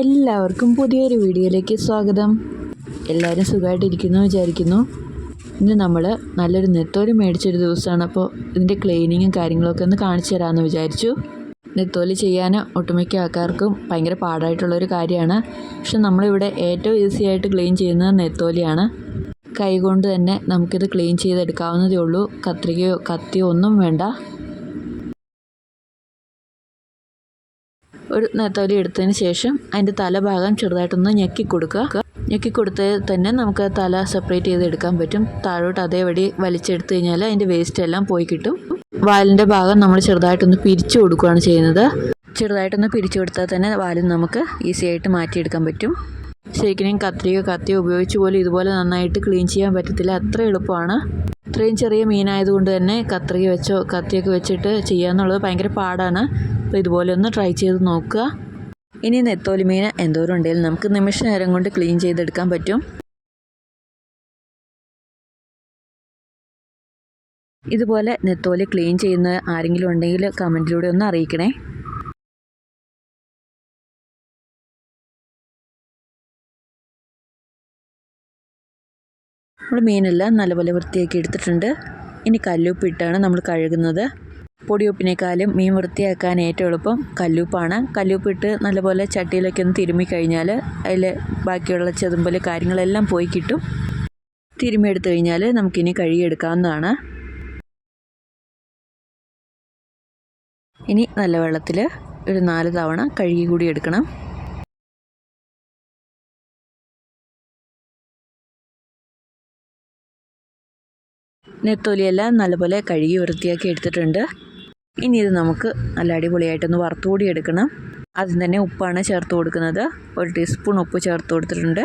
എല്ലാവർക്കും പുതിയൊരു വീഡിയോയിലേക്ക് സ്വാഗതം. എല്ലാവരും സുഖമായിട്ടിരിക്കുന്നു വിചാരിക്കുന്നു. ഇന്ന് നമ്മൾ നല്ലൊരു നെത്തോലി മേടിച്ചൊരു ദിവസമാണ്. അപ്പോൾ ഇതിന്റെ ക്ലീനിങ്ങും കാര്യങ്ങളൊക്കെ ഒന്ന് കാണിച്ചു തരാമെന്ന് വിചാരിച്ചു. നെത്തോലി ചെയ്യാൻ ഒട്ടുമിക്ക ആൾക്കാർക്കും ഭയങ്കര പാടായിട്ടുള്ളൊരു കാര്യമാണ്. പക്ഷെ നമ്മളിവിടെ ഏറ്റവും ഈസി ആയിട്ട് ക്ലീൻ ചെയ്യുന്നത് നെത്തോലിയാണ്. കൈകൊണ്ട് തന്നെ നമുക്കിത് ക്ലീൻ ചെയ്തെടുക്കാവുന്നതേ ഉള്ളൂ. കത്രികയോ കത്തിയോ ഒന്നും വേണ്ട. ഒരു നെത്തോലി എടുത്തതിന് ശേഷം അതിന്റെ തലഭാഗം ചെറുതായിട്ടൊന്ന് ഞെക്കി കൊടുക്കുക. ഞെക്കി കൊടുത്ത് തന്നെ നമുക്ക് തല സെപ്പറേറ്റ് ചെയ്ത് എടുക്കാൻ പറ്റും. താഴോട്ട് അതേപടി വലിച്ചെടുത്ത് കഴിഞ്ഞാൽ അതിന്റെ വേസ്റ്റ് എല്ലാം പോയി കിട്ടും. വാലിന്റെ ഭാഗം നമ്മൾ ചെറുതായിട്ടൊന്ന് പിരിച്ചു കൊടുക്കുകയാണ് ചെയ്യുന്നത്. ചെറുതായിട്ടൊന്ന് പിരിച്ചു കൊടുത്താൽ തന്നെ വാലും നമുക്ക് ഈസി ആയിട്ട് മാറ്റിയെടുക്കാൻ പറ്റും. ശരിക്കും കത്രിക കത്തിയോ ഉപയോഗിച്ച് പോലും ഇതുപോലെ നന്നായിട്ട് ക്ലീൻ ചെയ്യാൻ പറ്റത്തില്ല. അത്ര എളുപ്പമാണ്. ഇത്രയും ചെറിയ മീനായതുകൊണ്ട് തന്നെ കത്രിക വെച്ചോ കത്തിയൊക്കെ വെച്ചിട്ട് ചെയ്യാന്നുള്ളത് ഭയങ്കര പാടാണ്. അപ്പോൾ ഇതുപോലെ ഒന്ന് ട്രൈ ചെയ്ത് നോക്കുക. ഇനി നെത്തോലി മീൻ എന്തോരം ഉണ്ടെങ്കിലും നമുക്ക് നിമിഷ നേരം കൊണ്ട് ക്ലീൻ ചെയ്തെടുക്കാൻ പറ്റും. ഇതുപോലെ നെത്തോലി ക്ലീൻ ചെയ്യുന്ന ആരെങ്കിലും ഉണ്ടെങ്കിൽ കമന്റിലൂടെ ഒന്ന് അറിയിക്കണേ. നമ്മൾ മീനെല്ലാം നല്ലപോലെ വൃത്തിയാക്കി എടുത്തിട്ടുണ്ട്. ഇനി കല്ലുപ്പിട്ടാണ് നമ്മൾ കഴുകുന്നത്. പൊടിയുപ്പിനേക്കാളും മീൻ വൃത്തിയാക്കാൻ ഏറ്റവും എളുപ്പം കല്ലുപ്പാണ്. കല്ലുപ്പിട്ട് നല്ലപോലെ ചട്ടിയിലൊക്കെ ഒന്ന് തിരുമ്മി കഴിഞ്ഞാൽ അതിൽ ബാക്കിയുള്ള ചെതുമ്പൽ കാര്യങ്ങളെല്ലാം പോയി കിട്ടും. തിരുമ്മി എടുത്തു കഴിഞ്ഞാൽ നമുക്കിനി കഴുകിയെടുക്കാവുന്നതാണ്. ഇനി നല്ല വെള്ളത്തിൽ ഒരു നാല് തവണ കഴുകി കൂടി എടുക്കണം. നെത്തോലിയെല്ലാം നല്ലപോലെ കഴുകി വൃത്തിയാക്കി എടുത്തിട്ടുണ്ട്. ഇനി ഇത് നമുക്ക് നല്ല അടിപൊളിയായിട്ടൊന്ന് വറുത്തുകൂടി എടുക്കണം. ആദ്യം തന്നെ ഉപ്പാണ് ചേർത്ത് കൊടുക്കുന്നത്. ഒരു ടീസ്പൂൺ ഉപ്പ് ചേർത്ത് കൊടുത്തിട്ടുണ്ട്.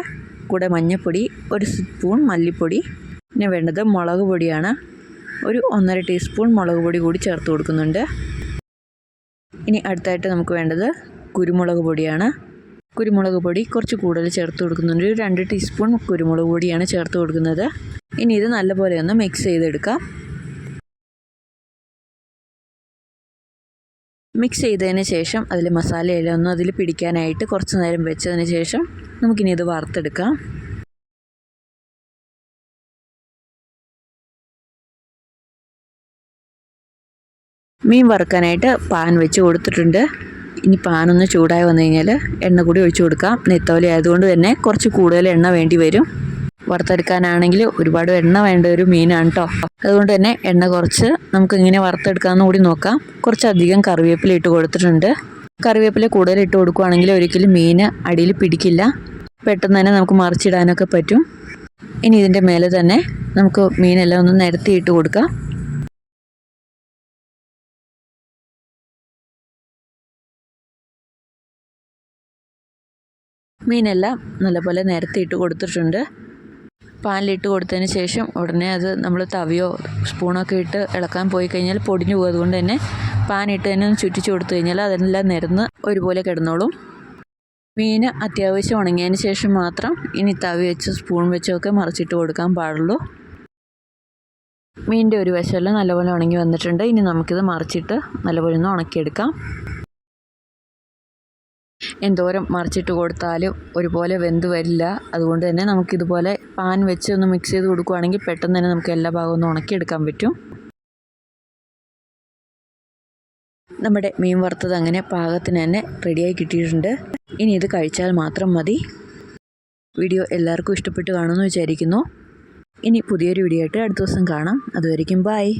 കൂടെ മഞ്ഞൾപ്പൊടി ഒരു സ്പൂൺ മല്ലിപ്പൊടി. പിന്നെ വേണ്ടത് മുളക് പൊടിയാണ്. ഒരു ഒന്നര ടീസ്പൂൺ മുളക് പൊടി കൂടി ചേർത്ത് കൊടുക്കുന്നുണ്ട്. ഇനി അടുത്തായിട്ട് നമുക്ക് വേണ്ടത് കുരുമുളക് പൊടിയാണ്. കുരുമുളക് പൊടി കുറച്ച് കൂടുതൽ ചേർത്ത് കൊടുക്കുന്നുണ്ട്. ഒരു രണ്ട് ടീസ്പൂൺ കുരുമുളക് പൊടിയാണ് ചേർത്ത് കൊടുക്കുന്നത്. ഇനി ഇത് നല്ലപോലെ ഒന്ന് മിക്സ് ചെയ്തെടുക്കാം. മിക്സ് ചെയ്തതിന് ശേഷം അതിൽ മസാലയെല്ലാം ഒന്ന് അതിൽ പിടിക്കാനായിട്ട് കുറച്ച് നേരം വെച്ചതിന് ശേഷം നമുക്കിനി ഇത് വറുത്തെടുക്കാം. മീൻ വറുക്കാനായിട്ട് പാൻ വെച്ച് കൊടുത്തിട്ടുണ്ട്. ഇനി പാനൊന്ന് ചൂടായി വന്നു കഴിഞ്ഞാൽ എണ്ണ കൂടി ഒഴിച്ചു കൊടുക്കാം. നെത്തോലി ആയതുകൊണ്ട് തന്നെ കുറച്ച് കൂടുതൽ എണ്ണ വേണ്ടി വരും. വറുത്തെടുക്കാനാണെങ്കിൽ ഒരുപാട് എണ്ണ വേണ്ട ഒരു മീനാണ് കേട്ടോ അതുകൊണ്ട് തന്നെ എണ്ണ കുറച്ച് നമുക്ക് ഇങ്ങനെ വറുത്തെടുക്കാമെന്ന് കൂടി നോക്കാം. കുറച്ചധികം കറിവേപ്പില ഇട്ട് കൊടുത്തിട്ടുണ്ട്. കറിവേപ്പില കൂടുതൽ ഇട്ട് കൊടുക്കുകയാണെങ്കിൽ ഒരിക്കലും മീൻ അടിയിൽ പിടിക്കില്ല. പെട്ടെന്ന് തന്നെ നമുക്ക് മറിച്ചിടാനൊക്കെ പറ്റും. ഇനി ഇതിന്റെ മേലെ തന്നെ നമുക്ക് മീനെല്ലാം ഒന്ന് നിരത്തി ഇട്ട് കൊടുക്കാം. മീനെല്ലാം നല്ലപോലെ നിരത്തിയിട്ട് കൊടുത്തിട്ടുണ്ട്. പാനിലിട്ട് കൊടുത്തതിന് ശേഷം ഉടനെ അത് നമ്മൾ തവിയോ സ്പൂണൊക്കെ ഇട്ട് ഇളക്കാൻ പോയി കഴിഞ്ഞാൽ പൊടിഞ്ഞു പോകും. അതുകൊണ്ട് തന്നെ പാനിട്ട് തന്നെ ചുറ്റിച്ച് കൊടുത്തു കഴിഞ്ഞാൽ അതെല്ലാം നിരന്ന് ഒരുപോലെ കിടന്നോളും. മീൻ അത്യാവശ്യം ഉണങ്ങിയതിന് ശേഷം മാത്രം ഇനി തവി വെച്ച് സ്പൂൺ വെച്ചോ ഒക്കെ മറിച്ചിട്ട് കൊടുക്കാൻ പാടുള്ളൂ. മീനിന്റെ ഒരു വശമെല്ലാം നല്ലപോലെ ഉണങ്ങി വന്നിട്ടുണ്ട്. ഇനി നമുക്കിത് മറിച്ചിട്ട് നല്ലപോലെ ഒന്ന് ഉണക്കിയെടുക്കാം. എന്തോരം മറിച്ചിട്ട് കൊടുത്താലും ഒരുപോലെ വെന്ത് വരില്ല. അതുകൊണ്ട് തന്നെ നമുക്കിതുപോലെ പാൻ വെച്ച് ഒന്ന് മിക്സ് ചെയ്ത് കൊടുക്കുകയാണെങ്കിൽ പെട്ടെന്ന് തന്നെ നമുക്ക് എല്ലാ ഭാഗവും ഒന്ന് ഉണക്കിയെടുക്കാൻ പറ്റും. നമ്മുടെ മീൻ വറുത്തത് അങ്ങനെ പാകത്തിന് തന്നെ റെഡിയായി കിട്ടിയിട്ടുണ്ട്. ഇനി ഇത് കഴിച്ചാൽ മാത്രം മതി. വീഡിയോ എല്ലാവർക്കും ഇഷ്ടപ്പെട്ട് കാണുമെന്ന് വിചാരിക്കുന്നു. ഇനി പുതിയൊരു വീഡിയോ ആയിട്ട് അടുത്ത ദിവസം കാണാം. അതുവരയ്ക്കും ബായ്